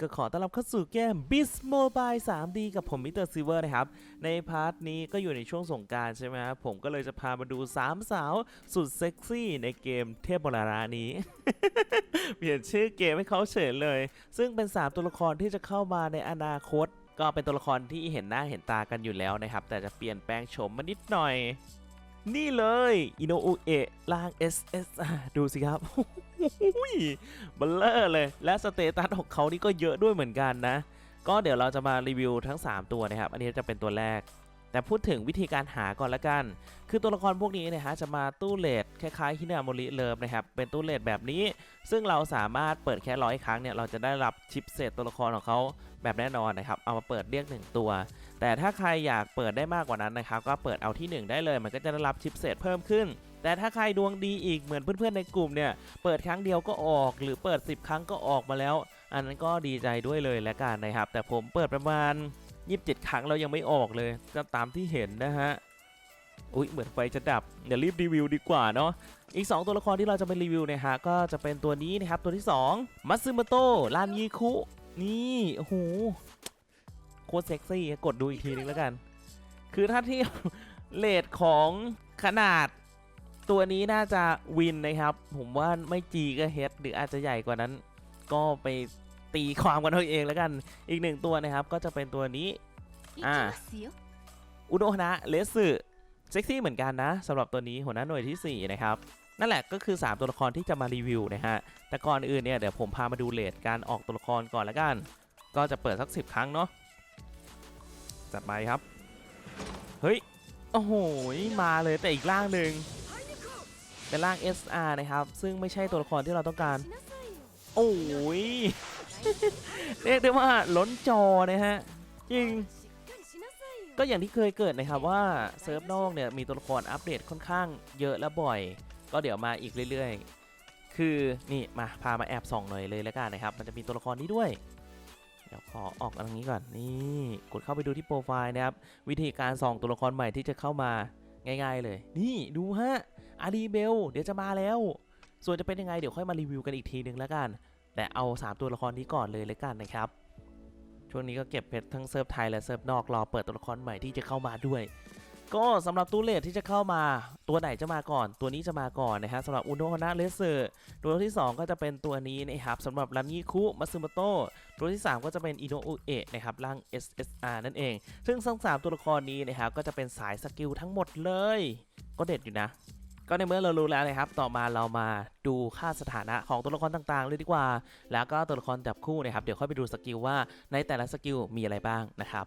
ก็ขอต้อนรับเข้าสู่เกม b i s Mobile 3D กับผมมิสเตอร์ซิเวอร์นะครับ ในพาร์ทนี้ก็อยู่ในช่วงสงการใช่ไหมครับ ผมก็เลยจะพามาดู 3 สาวสุดเซ็กซี่ในเกมเทพบรรานี้ เปลี่ยนชื่อเกมให้เขาเฉยเลย ซึ่งเป็น 3 ตัวละครที่จะเข้ามาในอนาคต ก็เป็นตัวละครที่เห็นหน้าเห็นตากันอยู่แล้วนะครับ แต่จะเปลี่ยนแปลงโฉมมานิดหน่อย นี่เลยอิโนอุเอะล่าง SSR ดูสิครับเบลเลอร์เลย และสเตตัสของเขานี่ก็เยอะด้วยเหมือนกันนะ ก็เดี๋ยวเราจะมารีวิวทั้ง 3 ตัวนะครับ อันนี้จะเป็นตัวแรก แต่พูดถึงวิธีการหาก่อนละกัน คือตัวละครพวกนี้นะฮะจะมาตู้เลทคล้ายๆฮินาโมริเลิฟนะครับ เป็นตู้เลทแบบนี้ ซึ่งเราสามารถเปิดแค่ร้อยครั้งเนี่ยเราจะได้รับชิปเศษตัวละครของเขาแบบแน่นอนนะครับ เอามาเปิดเรียก 1 ตัว แต่ถ้าใครอยากเปิดได้มากกว่านั้นนะครับก็เปิดเอาที่ 1 ได้เลย มันก็จะได้รับชิปเศษเพิ่มขึ้น แต่ถ้าใครดวงดีอีกเหมือนเพื่อนๆในกลุ่มเนี่ยเปิดครั้งเดียวก็ออก หรือเปิด 10 ครั้งก็ออกมาแล้ว อันนั้นก็ดีใจด้วยเลยและกันนะครับ แต่ผมเปิดประมาณ 27 ครั้งแล้วยังไม่ออกเลยก็ตามที่เห็นนะฮะอุ๊ยเหมือนไฟจะดับเดี๋ยวรีบรีวิวดีกว่าเนาะอีก 2 ตัวละครที่เราจะไปรีวิวนะฮะก็จะเป็นตัวนี้นะครับตัวที่2มัตสึโมโตะรานยีคุนี่โอ้โห คตรเซ็กซี่กดดูอีกทีนึงแล้วกัน คือถ้าที่เลทของขนาดตัวนี้น่าจะวินนะครับ ผมว่าไม่จีก็เฮดหรืออาจจะใหญ่กว่านั้น ก็ไปตีความกันเอาเองแล้วกัน อีกหนึ่งตัวนะครับก็จะเป็นตัวนี้อ่าอุโนฮนะเลสึเซ็กซี่เหมือนกันนะสำหรับตัวนี้หัวหน้าหน่วยที่ 4 นะครับ นั่นแหละก็คือ 3 ตัวละครที่จะมารีวิวนะฮะ แต่ก่อนอื่นเนี่ยเดี๋ยวผมพามาดูเลทการออกตัวละครก่อนแล้วกัน ก็จะเปิดสัก 10 ครั้งเนาะ จัดไปครับ เฮ้ย โอ้โห มาเลยแต่อีกล่างหนึ่งเป็นล่าง SR นะครับ ซึ่งไม่ใช่ตัวละครที่เราต้องการ โอ้ย เรียกได้ว่าล้นจอนะฮะ จริง ก็อย่างที่เคยเกิดนะครับว่าเซิร์ฟนอกเนี่ยมีตัวละครอัปเดตค่อนข้างเยอะและบ่อย ก็เดี๋ยวมาอีกเรื่อยๆ คือนี่มาพามาแอบส่องหน่อยเลยแล้วกันนะครับ มันจะมีตัวละครนี้ด้วย เดี๋ยวขอออกอันนี้ก่อนนี่กดเข้าไปดูที่โปรไฟล์นะครับ วิธีการส่องตัวละครใหม่ที่จะเข้ามาง่าย ๆเลย นี่ดูฮะอารีเบลเดี๋ยวจะมาแล้ว ส่วนจะเป็นยังไงเดี๋ยวค่อยมารีวิวกันอีกทีนึงแล้วกัน แต่เอา 3 ตัวละครนี้ก่อนเลยแล้วกันนะครับช่วงนี้ก็เก็บเพชรทั้งเซิร์ฟไทยและเซิร์ฟนอกรอเปิดตัวละครใหม่ที่จะเข้ามาด้วย ก็สำหรับตู้เลทที่จะเข้ามาตัวไหนจะมาก่อน ตัวนี้จะมาก่อนนะฮะสำหรับอุโนฮนะเลเซอร์ตัวที่ 2 ก็จะเป็นตัวนี้นะครับสำหรับรันยี่คุมัตสึมโตตัวที่ 3 ก็จะเป็นอิโนอุเอะนะครับร่าง SSR นั่นเอง ซึ่งทั้งสามตัวละครนี้นะครับก็จะเป็นสายสกิลทั้งหมดเลย ก็เด็ดอยู่นะก็ในเมื่อเรารู้แล้วนะครับ ต่อมาเรามาดูค่าสถานะของตัวละครต่างๆ เลยดีกว่า แล้วก็ตัวละครจับคู่นะครับ เดี๋ยวค่อยไปดูสกิลว่าในแต่ละสกิลมีอะไรบ้างนะครับ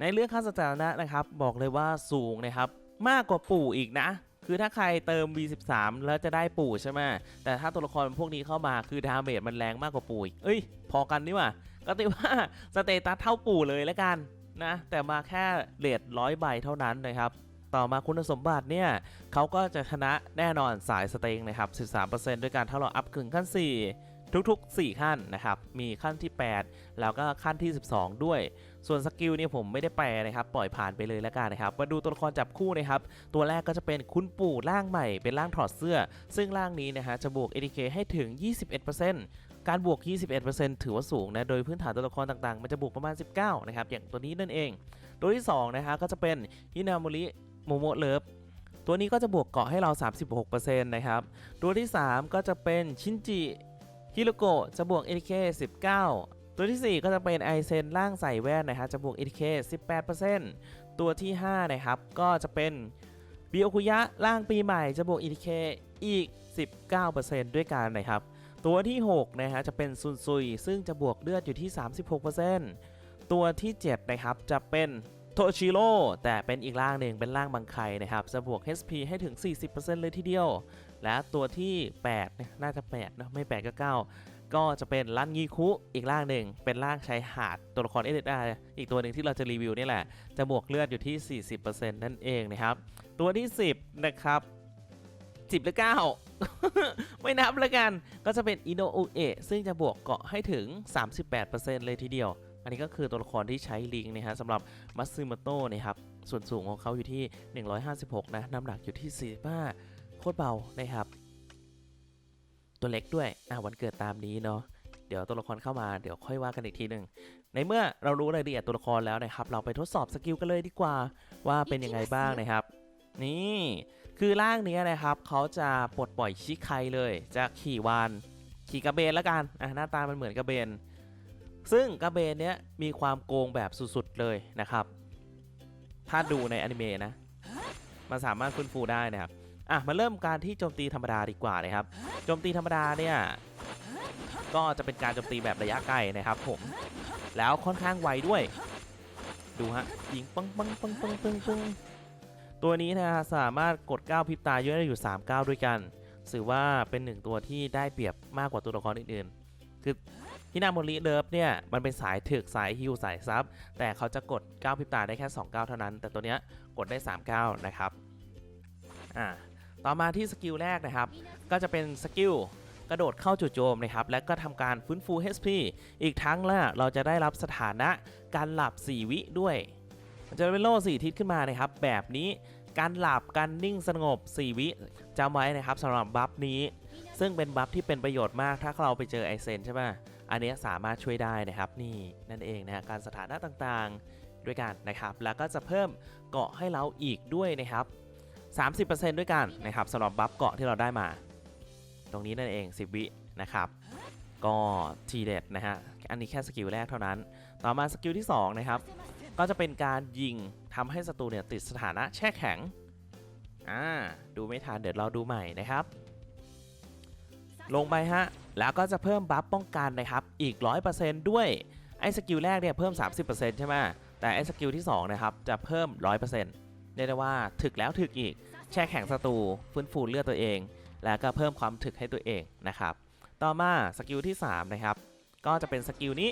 ในเรื่องค่าสถานะนะครับ บอกเลยว่าสูงนะครับ มากกว่าปู่อีกนะ คือถ้าใครเติม V13 แล้วจะได้ปู่ใช่ไหมแต่ถ้าตัวละครพวกนี้เข้ามาคือดาเมจมันแรงมากกว่าปู่อีกเอ้ย พอกันนี่ว่าก็ติว่าสเตตัสเท่าปู่เลยแล้วกันนะ แต่มาแค่เลทร้อยใบเท่านั้นนะครับต่อมาคุณสมบัติเนี่ยเขาก็จะชนะแน่นอนสายสเต็งนะครับ 13%ด้วยการถ้าเราอัพถึงขั้น 4 ทุกๆ 4 ขั้นนะครับ มีขั้นที่ 8 แล้วก็ขั้นที่ 12 ด้วย ส่วนสกิลเนี่ยผมไม่ได้แปลนะครับ ปล่อยผ่านไปเลยแล้วกันนะครับมาดูตัวละครจับคู่นะครับ ตัวแรกก็จะเป็นคุณปู่ร่างใหม่ เป็นร่างถอดเสื้อ ซึ่งร่างนี้นะฮะจะบวก ADK ให้ถึง 21%การบวก 21%ถือว่าสูงนะ โดยพื้นฐานตัวละครต่างๆ มันจะบวกประมาณ 19 นะครับ อย่างตัวนี้นั่นเอง ตัวที่2นะฮะก็จะเป็นฮินามุริโมโมเลิฟตัวนี้ก็จะบวกเกาะให้เรา 36%นะครับ ตัวที่ 3 ก็จะเป็นชินจิ ฮิโรโกะจะบวก ATK 19 ตัวที่ 4 ก็จะเป็นไอเซนร่างใส่แว่นนะครับจะบวก ATK 18%ตัวที่ 5 นะครับ ก็จะเป็นบิโอคุยะร่างปีใหม่จะบวก ATK อีก 19%ด้วยกันนะครับ ตัวที่ 6 นะฮะจะเป็นซุนซุย ซึ่งจะบวกเลือดอยู่ที่ 36%ตัวที่ 7 นะครับ จะเป็นโทชิโร่แต่เป็นอีกร่างหนึ่งเป็นร่างบังไคนะครับจะบวก HP ให้ถึง 40%เลยทีเดียว และตัวที่8เนี่ยน่าจะ8นะไม่8ก็9 ก็จะเป็นรันยีคุอีกร่างหนึ่งเป็นร่างชายหาดตัวละคร SSR อีกตัวหนึ่งที่เราจะรีวิวนี่แหละจะบวกเลือดอยู่ที่ 40%นั่นเองนะครับ ตัวที่ 10 นะครับ 10 หรือ 9 ไม่นับแล้วกันก็จะเป็นอินโนอุเอะซึ่งจะบวกเกาะให้ถึง 38%เลยทีเดียว อันนี้ก็คือตัวละครที่ใช้ลิงนะฮะสำหรับมัตสึโมโตะนะครับส่วนสูงของเขาอยู่ที่ 156 นะน้ำหนักอยู่ที่ 45 โคตรเบานะครับ ตัวเล็กด้วยอะวันเกิดตามนี้เนาะเดี๋ยวตัวละครเข้ามาเดี๋ยวค่อยว่ากันอีกทีหนึ่งในเมื่อเรารู้รายละเอียดตัวละครแล้วนะครับ เราไปทดสอบสกิลกันเลยดีกว่าว่าเป็นยังไงบ้างนะครับ นี่คือร่างนี้นะครับเขาจะปลดปล่อยชิคไคเลยจะขี่วานขี่กระเบนแล้วกันอะหน้าตามันเหมือนกระเบน ซึ่งกระเบนเนี้ยมีความโกงแบบสุดๆเลยนะครับ ถ้าดูในอนิเมะนะมันสามารถฟื้นฟูได้นะครับ อะมาเริ่มการที่โจมตีธรรมดาดีกว่านะครับโจมตีธรรมดาเนี่ยก็จะเป็นการโจมตีแบบระยะไกลนะครับ ผมแล้วค่อนข้างไวด้วย ดูฮะยิงปังปังปังปังปังปังตัวนี้นะฮะสามารถกดก้าวพริบตาย่อยได้อยู่3ก้าวด้วยกันถือว่าเป็นหนึ่งตัวที่ได้เปรียบมากกว่าตัวละครอื่นๆ คือฮินาโมริเลิฟเนี่ยมันเป็นสายถึกสายฮิวสายซับแต่เขาจะกดก้าวพริบตาได้แค่2ก้าวเท่านั้น แต่ตัวเนี้ยกดได้3ก้าวนะครับ อ่า ต่อมาที่สกิลแรกนะครับ ก็จะเป็นสกิลกระโดดเข้าจู่โจมนะครับ และก็ทำการฟื้นฟู HP อีกทั้งละเราจะได้รับสถานะการหลับ 4 วิด้วย มันจะเป็นโล่4ทิศขึ้นมานะครับ แบบนี้การหลับการนิ่งสงบ 4 วิจำไว้นะครับสำหรับบัฟนี้ ซึ่งเป็นบัฟที่เป็นประโยชน์มากถ้าเราไปเจอไอเซนใช่ไหมอันนี้สามารถช่วยได้นะครับนี่นั่นเองนะฮะการสถานะต่างๆด้วยกันนะครับ แล้วก็จะเพิ่มเกาะให้เราอีกด้วยนะครับ 30%ด้วยกันนะครับสำหรับบัฟเกาะที่เราได้มา ตรงนี้นั่นเอง 10 วินะครับ ก็ทีเด็ดนะฮะ อันนี้แค่สกิลแรกเท่านั้น ต่อมาสกิลที่ 2 นะครับ ก็จะเป็นการยิงทำให้ศัตรูเนี่ยติดสถานะแช่แข็ง อ่า ดูไม่ทันเดี๋ยวเราดูใหม่นะครับ ลงไปฮะ แล้วก็จะเพิ่มบัฟป้องกันนะครับ อีก 100%ด้วย ไอ้สกิลแรกเนี่ยเพิ่ม 30%ใช่ไหมแต่ไอ้สกิลที่2นะครับจะเพิ่ม 100%เรียกได้ว่าถึกแล้วถึกอีก แช่แข็งศัตรูฟื้นฟูเลือดตัวเอง แล้วก็เพิ่มความถึกให้ตัวเองนะครับ ต่อมาสกิลที่ 3 นะครับ ก็จะเป็นสกิลนี้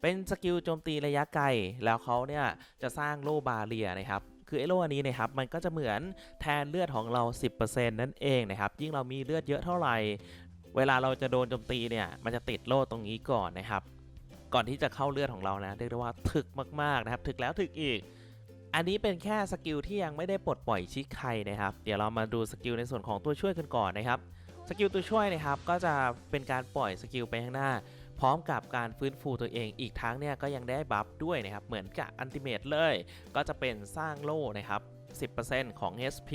เป็นสกิลโจมตีระยะไกล แล้วเขาเนี่ยจะสร้างโล่บาเรียนะครับคือไอ้โล่อันนี้นะครับมันก็จะเหมือนแทนเลือดของเรา 10%นั่นเองนะครับยิ่งเรามีเลือดเยอะเท่าไหร่เวลาเราจะโดนโจมตีเนี่ยมันจะติดโล่ตรงนี้ก่อนนะครับ ก่อนที่จะเข้าเลือดของเรานะเรียกได้ว่าถึกมากๆนะครับ ถึกแล้วถึกอีก อันนี้เป็นแค่สกิลที่ยังไม่ได้ปลดปล่อยชิคไคนะครับ เดี๋ยวเรามาดูสกิลในส่วนของตัวช่วยกันก่อนนะครับ สกิลตัวช่วยนะครับก็จะเป็นการปล่อยสกิลไปข้างหน้า พร้อมกับการฟื้นฟูตัวเอง อีกทั้งเนี่ยก็ยังได้บัฟด้วยนะครับ เหมือนกับอันติเมตเลย ก็จะเป็นสร้างโล่นะครับ 10%ของ HP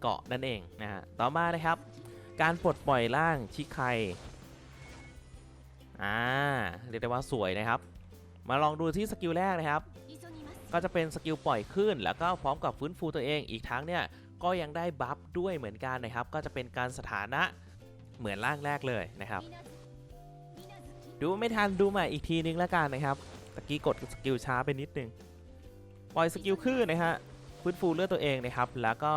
เกาะนั่นเองนะฮะ ต่อมานะครับ การปลดปล่อยร่างชิคไคอ่าเรียกได้ว่าสวยนะครับ มาลองดูที่สกิลแรกนะครับ ก็จะเป็นสกิลปล่อยขึ้น แล้วก็พร้อมกับฟื้นฟูตัวเองอีกทั้งเนี่ยก็ยังได้บัฟด้วยเหมือนกันนะครับ ก็จะเป็นการสถานะเหมือนร่างแรกเลยนะครับ ดูไม่ทันดูใหม่อีกทีนึงแล้วกันนะครับตะกี้กดสกิลช้าไปนิดนึงปล่อยสกิลขึ้นนะฮะฟื้นฟูเลือดตัวเองนะครับ แล้วก็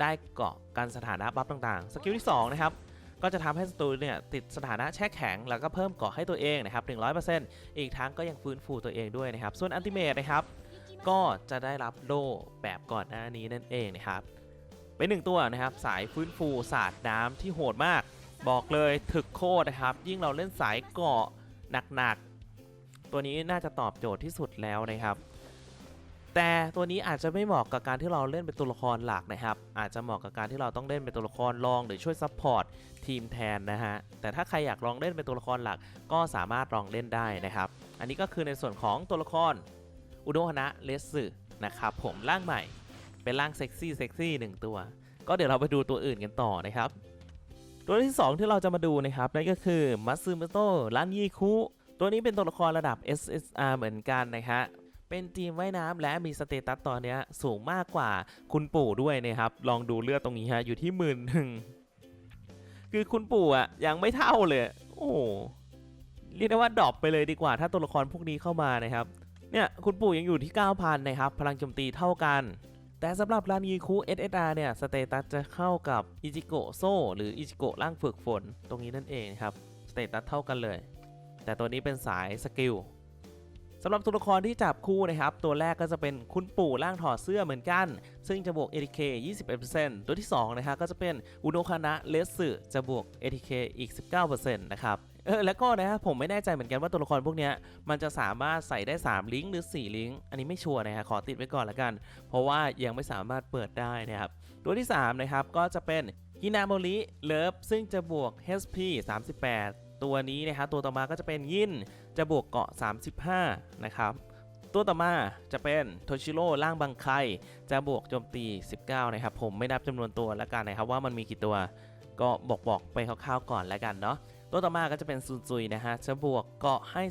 ได้เกาะกันสถานะบัฟต่างๆ สกิลที่2นะครับก็จะทำให้ศัตรูเนี่ยติดสถานะแช่แข็ง แล้วก็เพิ่มเกาะให้ตัวเองนะครับ100%อีกทั้งก็ยังฟื้นฟูตัวเองด้วยนะครับ ส่วนอันติเมตนะครับ ก็จะได้รับโล่แบบก่อนหน้านี้นั่นเองนะครับเป็นหนึ่งตัวนะครับสายฟื้นฟูศาสตร์น้ำที่โหดมาก บอกเลยถึกโคตรนะครับ ยิ่งเราเล่นสายเกาะหนักๆ ตัวนี้น่าจะตอบโจทย์ที่สุดแล้วนะครับ แต่ตัวนี้อาจจะไม่เหมาะกับการที่เราเล่นเป็นตัวละครหลักนะครับ อาจจะเหมาะกับการที่เราต้องเล่นเป็นตัวละครรอง หรือช่วยซัพพอร์ตทีมแทนนะฮะแต่ถ้าใครอยากลองเล่นเป็นตัวละครหลัก ก็สามารถลองเล่นได้นะครับ อันนี้ก็คือในส่วนของตัวละคร อุโดฮนะเลสสึนะครับผมร่างใหม่ เป็นร่างเซ็กซี่เซ็กซี่หนึ่งตัว ก็เดี๋ยวเราไปดูตัวอื่นกันต่อนะครับ ตัวที่ 2 ที่เราจะมาดูนะครับนั่นก็คือมัตสึมโตะรันยีคุตัวนี้เป็นตัวละครระดับ SSR เหมือนกันนะฮะเป็นทีมว่ายน้ำและมีสเตตัสตอนนี้สูงมากกว่าคุณปู่ด้วยนะครับ ลองดูเลือดตรงนี้ฮะอยู่ที่หมื่นหนึ่งคือคุณปู่อะยังไม่เท่าเลย โอ้เรียกได้ว่าดรอปไปเลยดีกว่า ถ้าตัวละครพวกนี้เข้ามานะครับ เนี่ยคุณปู่ยังอยู่ที่ 9,000 นะครับ พลังโจมตีเท่ากัน แต่สำหรับรานยีคุ SSR เนี่ย สเตตัสจะเข้ากับอิจิโกโซหรืออิจิโกร่างฝึกฝน ตรงนี้นั่นเองครับ สเตตัสเท่ากันเลย แต่ตัวนี้เป็นสายสกิลสำหรับตัวละครที่จับคู่นะครับ ตัวแรกก็จะเป็นคุณปู่ร่างถอดเสื้อเหมือนกัน ซึ่งจะบวก ATK 21%ตัวที่2นะครับก็จะเป็นอุโนคานะเลสสึจะบวก ATK อีก 19%นะครับ เออแล้วก็นะครับผมไม่แน่ใจเหมือนกันว่าตัวละครพวกเนี้ยมันจะสามารถใส่ได้ 3 ลิงก์หรือ 4 ลิงก์อันนี้ไม่ชัวร์นะฮะขอติดไว้ก่อนละกัน เพราะว่ายังไม่สามารถเปิดได้นะครับตัวที่ 3 นะครับ ก็จะเป็นฮินาโมริเลิฟซึ่งจะบวก HP 38 ตัวนี้นะครับตัวต่อมาก็จะเป็นยินจะบวกเกาะ 35 นะครับตัวต่อมาจะเป็นโทชิโร่ล่างบังไคจะบวกโจมตี 19 นะครับ ผมไม่นับจำนวนตัวล้วกันนะครับ ว่ามันมีกี่ตัวก็บอกบอกไปคร่าวๆก่อนล้วกันเนาะ ตัวต่อมาก็จะเป็นซุนซุยนะฮะจะบวกเกาะให้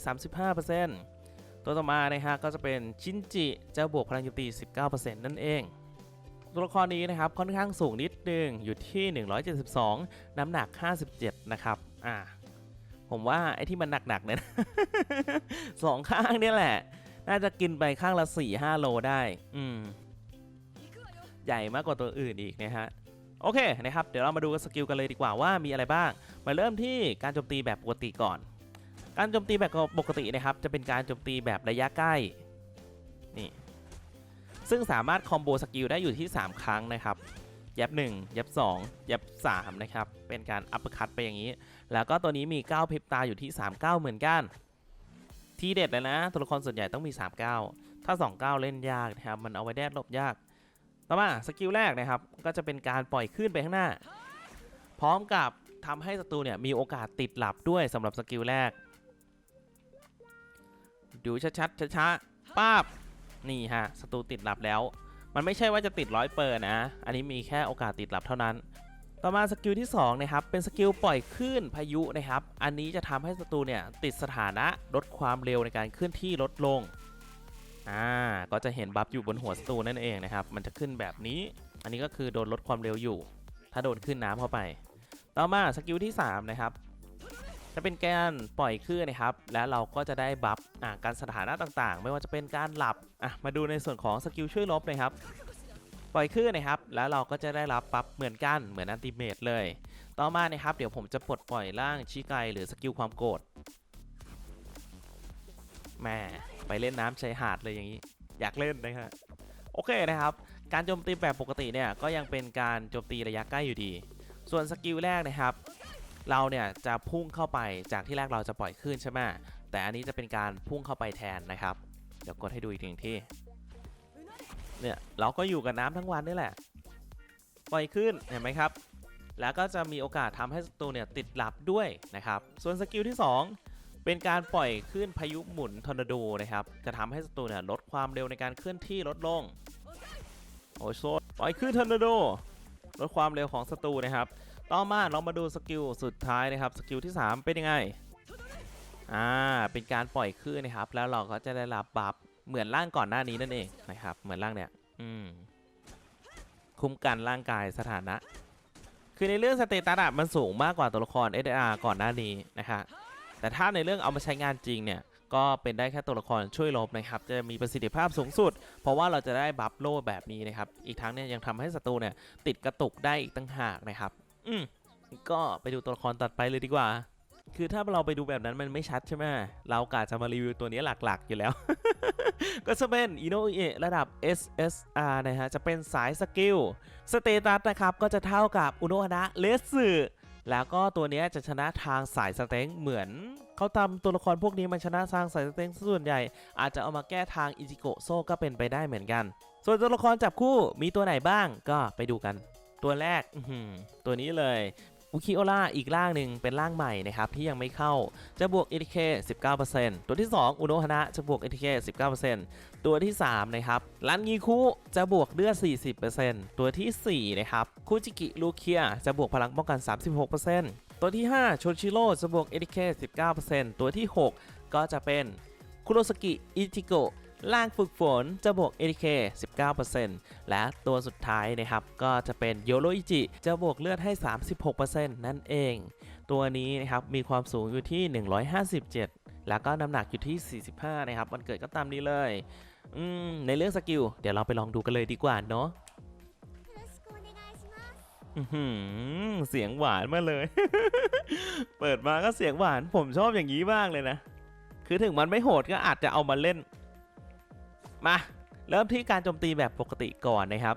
35%ตัวต่อมานะฮะก็จะเป็นชินจิจะบวกพลังโจมตี 19%นั่นเอง ตัวละครนี้นะครับค่อนข้างสูงนิดนึงอยู่ที่ 172 น้ำหนัก 57 นะครับอ่าผมว่าไอ้ที่มันหนักๆเนี่ยสองข้างเนี่ยแหละ น่าจะกินไปข้างละ4-5 โลได้ อืม ใหญ่มากกว่าตัวอื่นอีกนะฮะ โอเคนะครับ เดี๋ยวเรามาดูสกิลกันเลยดีกว่าว่ามีอะไรบ้าง มาเริ่มที่การโจมตีแบบปกติก่อน การโจมตีแบบปกตินะครับ จะเป็นการโจมตีแบบระยะใกล้ นี่ ซึ่งสามารถคอมโบสกิลได้อยู่ที่ 3 ครั้งนะครับ ยับ 1 ยับ 2 ยับ 3 นะครับ เป็นการอัปคัตไปอย่างนี้ แล้วก็ตัวนี้มี 9 พริบตาอยู่ที่ 39 เหมือนกัน ทีเด็ดเลยนะ ตัวละครส่วนใหญ่ต้องมี 39 ถ้า 29 เล่นยากนะครับ มันเอาไว้แดดหลบยาก ต่อมาสกิลแรกนะครับ ก็จะเป็นการปล่อยขึ้นไปข้างหน้า พร้อมกับทำให้ศัตรูเนี่ยมีโอกาสติดหลับด้วยสำหรับสกิลแรก ดูชัดๆช้าๆป้าบนี่ฮะศัตรูติดหลับแล้ว มันไม่ใช่ว่าจะติดร้อยเปอร์นะ อันนี้มีแค่โอกาสติดหลับเท่านั้น ต่อมาสกิลที่2นะครับเป็นสกิลปล่อยคลื่นพายุนะครับ อันนี้จะทำให้ศัตรูเนี่ยติดสถานะลดความเร็วในการเคลื่อนที่ลดลง อ่าก็จะเห็นบัฟอยู่บนหัวศัตรูนั่นเองนะครับ มันจะขึ้นแบบนี้ อันนี้ก็คือโดนลดความเร็วอยู่ ถ้าโดนขึ้นน้ำเข้าไป ต่อมาสกิลที่ 3 นะครับ จะเป็นการปล่อยคลื่นนะครับ และเราก็จะได้บัฟอ่าการสถานะต่างๆ ไม่ว่าจะเป็นการหลับอะมาดูในส่วนของสกิลช่วยลบนะครับปล่อยคลื่นนะครับ แล้วเราก็จะได้รับบัฟเหมือนกันเหมือนอันติเมตเลย ต่อมานะครับ เดี๋ยวผมจะปลดปล่อยร่างชิไกหรือสกิลความโกรธแหม่ ไปเล่นน้ำชายหาดเลยอย่างนี้ อยากเล่นนะฮะโอเคนะครับ การโจมตีแบบปกติเนี่ยก็ยังเป็นการโจมตีระยะใกล้อยู่ดี ส่วนสกิลแรกนะครับ เราเนี่ยจะพุ่งเข้าไปจากที่แรกเราจะปล่อยคลื่นใช่ไหมแต่อันนี้จะเป็นการพุ่งเข้าไปแทนนะครับ เดี๋ยวกดให้ดูอีกหนึ่งที่ เนี่ยเราก็อยู่กับน้ำทั้งวันนี่แหละ ปล่อยขึ้นเห็นไหมครับ แล้วก็จะมีโอกาสทำให้ศัตรูเนี่ยติดหลับด้วยนะครับ ส่วนสกิลที่ 2 เป็นการปล่อยขึ้นพายุหมุนทอร์นาโดนะครับ จะทำให้ศัตรูเนี่ยลดความเร็วในการเคลื่อนที่ลดลง โอ้ยโซปล่อยขึ้นทอร์นาโด ลดความเร็วของศัตรูนะครับ ต่อมาเรามาดูสกิลสุดท้ายนะครับ สกิลที่ 3 เป็นยังไง อ่า เป็นการปล่อยคลื่นนะครับ แล้วเราก็จะได้รับบัฟเหมือนร่างก่อนหน้านี้นั่นเองนะครับ เหมือนร่างเนี่ย อืม คุ้มกันร่างกายสถานะ คือในเรื่องสเตตัสอะมันสูงมากกว่าตัวละคร SR ก่อนหน้านี้นะคะ แต่ถ้าในเรื่องเอามาใช้งานจริงเนี่ยก็เป็นได้แค่ตัวละครช่วยลบนะครับ จะมีประสิทธิภาพสูงสุด เพราะว่าเราจะได้บัฟโล่แบบนี้นะครับ อีกทั้งเนี่ยยังทำให้ศัตรูเนี่ยติดกระตุกได้อีกตั้งหากนะครับ อืมก็ไปดูตัวละครตัดไปเลยดีกว่า คือถ้าเราไปดูแบบนั้นมันไม่ชัดใช่ไหมเรากะจะมารีวิวตัวนี้หลักๆอยู่แล้ว ก็จะเป็นอิโนเอะระดับ SSR นะฮะ จะเป็นสายสกิล สเตตัสนะครับ ก็จะเท่ากับอุโนฮนะเลสสึ แล้วก็ตัวนี้จะชนะทางสายสเต็งเหมือนเขาทำตัวละครพวกนี้มันชนะทางสายสเต็งส่วนใหญ่ อาจจะเอามาแก้ทางอิจิโกโซก็เป็นไปได้เหมือนกัน ส่วนตัวละครจับคู่มีตัวไหนบ้างก็ไปดูกัน ตัวแรกตัวนี้เลย อุคิโอล่าอีกร่างหนึ่งเป็นร่างใหม่นะครับที่ยังไม่เข้าจะบวก ATK 19%ตัวที่ 2 อุโนฮนะจะบวก ATK 19%ตัวที่3นะครับรันงีคุจะบวกเลือด 40%ตัวทีสี่4นะครับคุจิกิลูเคียจะบวกพลังป้องกัน 36%ตัวที่ 5 โชชิโร่จะบวก ATK 19%ตัวที่ 6 ก็จะเป็นคุโรสกิอิจิโกะ ล่างฝึกฝนจะบวก ATK 19%และตัวสุดท้ายนะครับก็จะเป็นโยโรอิจิจะบวกเลือดให้ 36%นั่นเอง ตัวนี้นะครับมีความสูงอยู่ที่ 157 แล้วก็น้ำหนักอยู่ที่ 45 นะครับมันเกิดก็ตามนี้เลยในเรื่องสกิลเดี๋ยวเราไปลองดูกันเลยดีกว่าเนาะเสียงหวานมาเลย เปิดมาก็เสียงหวาน ผมชอบอย่างนี้บ้างเลยนะ คือถึงมันไม่โหดก็อาจจะเอามาเล่น มาเริ่มที่การโจมตีแบบปกติก่อนนะครับ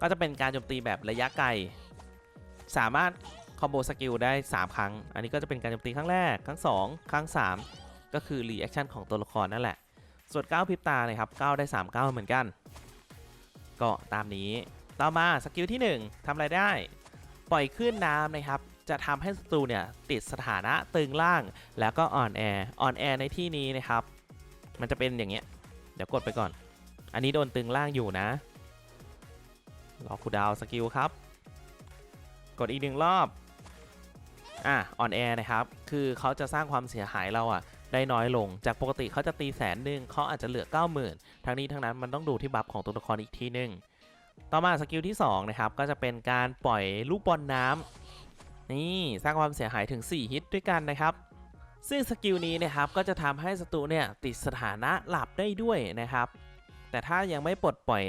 ก็จะเป็นการโจมตีแบบระยะไกล สามารถคอมโบสกิลได้ 3 ครั้ง อันนี้ก็จะเป็นการโจมตีครั้งแรก ครั้ง 2 ครั้ง 3 ก็คือรีแอคชั่นของตัวละครนั่นแหละ ส่วน9พริบตานะครับ9ได้ 3 9 เหมือนกัน ก็ตามนี้ ต่อมาสกิลที่ 1ทำอะไรได้ ปล่อยขึ้นน้ำนะครับ จะทำให้ศัตรูเนี่ยติดสถานะตึงล่าง แล้วก็อ่อนแอ อ่อนแอในที่นี้นะครับ มันจะเป็นอย่างเงี้ย เดี๋ยวกดไปก่อน อันนี้โดนตึงล่างอยู่นะ รอคูดาวสกิลครับ กดอีกหนึ่งรอบ อะออนแอร์นะครับ คือเขาจะสร้างความเสียหายเราอะได้น้อยลง จากปกติเขาจะตีแสนหนึ่งเขาอาจจะเหลือ 90,000 ทั้งนี้ทั้งนั้นมันต้องดูที่บัฟของตัวละครอีกทีหนึ่งต่อมาสกิลที่2นะครับก็จะเป็นการปล่อยลูกบอลน้ำนี่สร้างความเสียหายถึง 4 ฮิตด้วยกันนะครับ ซึ่งสกิลนี้นะครับก็จะทำให้ศัตรูเนี่ยติดสถานะหลับได้ด้วยนะครับ แต่ถ้ายังไม่ปลดปล่อย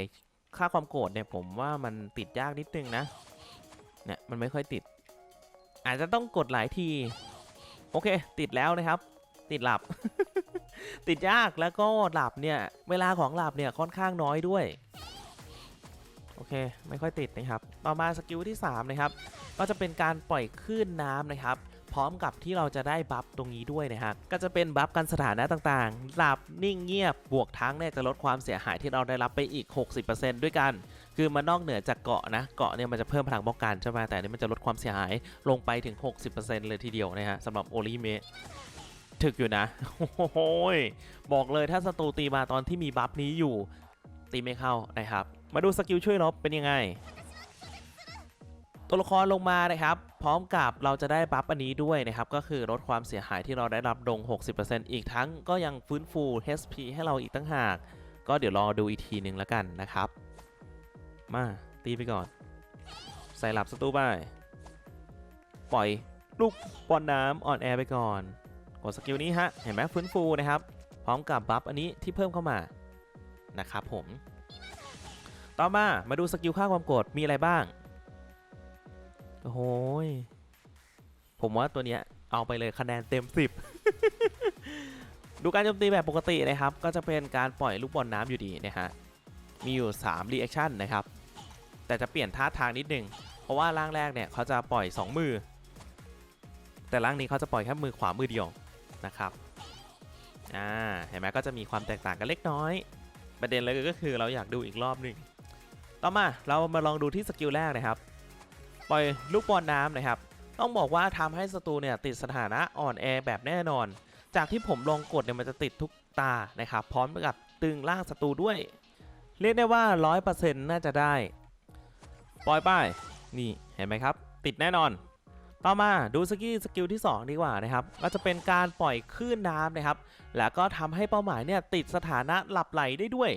ค่าความโกรธเนี่ยผมว่ามันติดยากนิดนึงนะ เนี่ยมันไม่ค่อยติด อาจจะต้องกดหลายที โอเค ติดแล้วนะครับ ติดหลับ ติดยากแล้วก็หลับเนี่ย เวลาของหลับเนี่ยค่อนข้างน้อยด้วย โอเค ไม่ค่อยติดนะครับ ต่อมาสกิลที่3นะครับ ก็จะเป็นการปล่อยคลื่นน้ำนะครับ ร้อมกับที่เราจะได้บัฟตรงนี้ด้วยนะฮะก็จะเป็นบัฟกันสถานะต่างๆหลับนิ่งเงียบบวกทั้งเนี่ยจะลดความเสียหายที่เราได้รับไปอีก 60%ด้วยกัน คือมันนอกเหนือจากเกาะนะเกาะเนี่ยมันจะเพิ่มพลังป้องกันใช่ไหมแต่นี้มันจะลดความเสียหายลงไปถึง 60%เลยทีเดียวนะฮะสำหรับโอริเมะถึกอยู่นะโอ้โหบอกเลยถ้าศัตรูตีมาตอนที่มีบัฟนี้อยู่ตีไม่เข้านะครับ มาดูสกิลช่วยลบเป็นยังไง ตัวละครลงมานะครับ พร้อมกับเราจะได้บัฟอันนี้ด้วยนะครับ ก็คือลดความเสียหายที่เราได้รับลง 60%อีกทั้งก็ยังฟื้นฟู HP ให้เราอีกตั้งหาก ก็เดี๋ยวรอดูอีกทีหนึ่งแล้วกันนะครับ มาตีไปก่อน ใส่หลับศัตรูไปปล่อยลูกบอลน้ำอ่อนแอไปก่อน กดสกิลนี้ฮะ เห็นไหมฟื้นฟูนะครับ พร้อมกับบัฟอันนี้ที่เพิ่มเข้ามานะครับผม ต่อมามาดูสกิลค่าความโกรธมีอะไรบ้าง โอ้โหยผมว่าตัวเนี้ยเอาไปเลยคะแนนเต็ม 10 ดูการโจมตีแบบปกตินะครับ ก็จะเป็นการปล่อยลูกบอลน้ำอยู่ดีนะฮะ มีอยู่3 reaction นะครับ แต่จะเปลี่ยนท่าทางนิดนึง เพราะว่าร่างแรกเนี่ยเขาจะปล่อย 2 มือ แต่ร่างนี้เขาจะปล่อยแค่มือขวามือเดียวนะครับ อ่า เห็นไหมก็จะมีความแตกต่างกันเล็กน้อย ประเด็นเลยก็คือเราอยากดูอีกรอบหนึ่ง ต่อมาเรามาลองดูที่สกิลแรกนะครับ ปล่อยลูกบอลน้ำนะครับ ต้องบอกว่าทำให้ศัตรูเนี่ยติดสถานะอ่อนแอแบบแน่นอน จากที่ผมลองกดเนี่ยมันจะติดทุกตานะครับ พร้อมกับตึงล่างศัตรูด้วย เรียกได้ว่า 100%น่าจะได้ ปล่อยไปนี่เห็นไหมครับ ติดแน่นอน ต่อมาดูสกิลสกิลที่ 2 ดีกว่านะครับ ก็จะเป็นการปล่อยคลื่นน้ำนะครับ แล้วก็ทำให้เป้าหมายเนี่ยติดสถานะหลับไหลได้ด้วย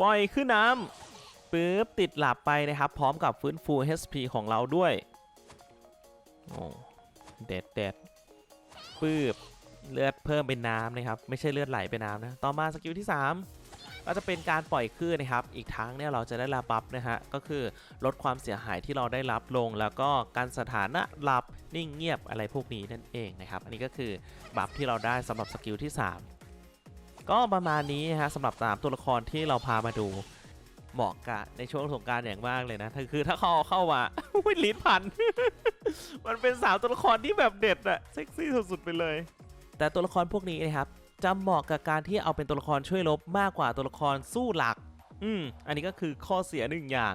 ปล่อยคลื่นน้ำ ปึ๊บติดหลับไปนะครับ พร้อมกับฟื้นฟู HP ของเราด้วย โอ้เด็ดเด็ดปืบเลือดเพิ่มเป็นน้ำนะครับ ไม่ใช่เลือดไหลเป็นน้ำนะ ต่อมาสกิลที่ 3 ก็จะเป็นการปล่อยคลื่นนะครับ อีกทั้งเนี่ยเราจะได้รับบัฟนะฮะ ก็คือลดความเสียหายที่เราได้รับลง แล้วก็การสถานะหลับนิ่งเงียบอะไรพวกนี้นั่นเองนะครับ อันนี้ก็คือบัฟที่เราได้สำหรับสกิลที่ 3 ก็ประมาณนี้นะฮะสำหรับสามตัวละครที่เราพามาดู เหมาะกับในช่วงสงกรารอย่างมากเลยนะคือถ้าเขาเอาเข้ามาอุ้ยลิ้นพัน มันเป็นสาวตัวละครที่แบบเด็ดอะเซ็กซี่สุดๆไปเลย แต่ตัวละครพวกนี้นะครับจะเหมาะกับการที่เอาเป็นตัวละครช่วยลบมากกว่าตัวละครสู้หลัก อืม อันนี้ก็คือข้อเสียหนึ่งอย่าง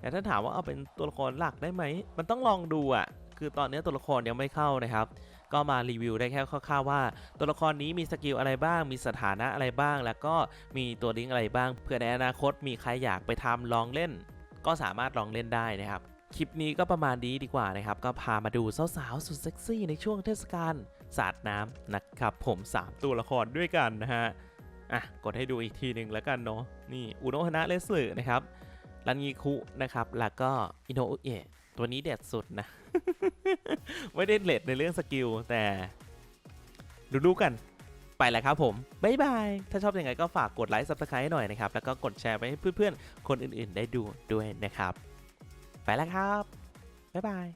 แต่ถ้าถามว่าเอาเป็นตัวละครหลักได้ไหม มันต้องลองดูอะคือตอนนี้ตัวละครยังไม่เข้านะครับ ก็มารีวิวได้แค่คร่าวๆว่า ตัวละครนี้มีสกิลอะไรบ้าง มีสถานะอะไรบ้าง แล้วก็มีตัวลิงก์อะไรบ้าง เพื่อในอนาคตมีใครอยากไปทำลองเล่น ก็สามารถลองเล่นได้นะครับ คลิปนี้ก็ประมาณนี้ดีกว่านะครับ ก็พามาดูสาวๆสุดเซ็กซี่ในช่วงเทศกาลสาดน้ำนะครับ ผม 3 ตัวละครด้วยกันนะฮะ อะ กดให้ดูอีกทีหนึ่งแล้วกันเนาะ นี่ อุโนะฮนะเลสึนะครับรันงีคุนะครับ แล้วก็อิโนะอุเอะ ตัวนี้เด็ดสุดนะ ไม่ได้เล็ดในเรื่องสกิล แต่ดูดูๆกันไปแล้วครับผม บ๊ายบาย ถ้าชอบยังไงก็ฝากกดไลค์ subscribe ให้หน่อยนะครับ แล้วก็กดแชร์ไปให้เพื่อนๆ คนอื่นๆ ได้ดูด้วยนะครับ ไปแล้วครับ บ๊ายบาย